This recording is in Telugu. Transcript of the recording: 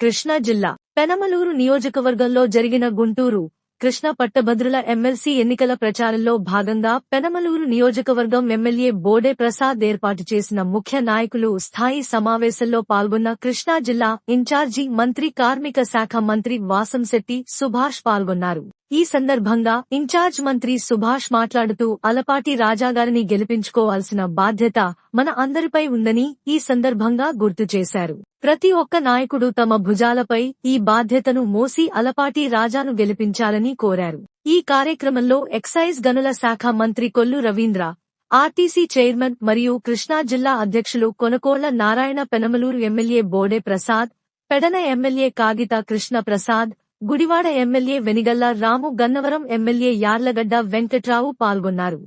కృష్ణా జిల్లా. పెనమలూరు నియోజకవర్గంలో జరిగిన గుంటూరు కృష్ణ పట్టభద్రుల ఎమ్మెల్సీ ఎన్నికల ప్రచారంలో భాగంగా పెనమలూరు నియోజకవర్గం ఎమ్మెల్యే బోడే ప్రసాద్ ఏర్పాటు చేసిన ముఖ్య నాయకులు స్థాయి సమావేశంలో పాల్గొన్న కృష్ణా జిల్లా ఇన్ఛార్జి మంత్రి కార్మిక శాఖ మంత్రి వాసంశెట్టి సుభాష్ పాల్గొన్నారు. ఈ సందర్భంగా ఇన్ఛార్జ్ మంత్రి సుభాష్ మాట్లాడుతూ అలపాటి రాజాగారిని గెలిపించుకోవాల్సిన బాధ్యత మన అందరిపై ఉందని ఈ సందర్భంగా గుర్తు చేశారు. ప్రతి ఒక్క నాయకుడు తమ భుజాలపై ఈ బాధ్యతను మోసి అలపాటి రాజాను గెలిపించాలని కోరారు. ఈ కార్యక్రమంలో ఎక్సైజ్ గనుల శాఖ మంత్రి కొల్లు రవీంద్ర ఆర్టీసీ చైర్మన్ మరియు కృష్ణా జిల్లా అధ్యక్షులు Konakolla Narayana Penamaluru MLA Bode Prasad Pedana MLA Kagita Krishna Prasad Gudivada MLA Venigalla Ramu Gannavaram MLA Yarlagadda Venkatrao పాల్గొన్నారు.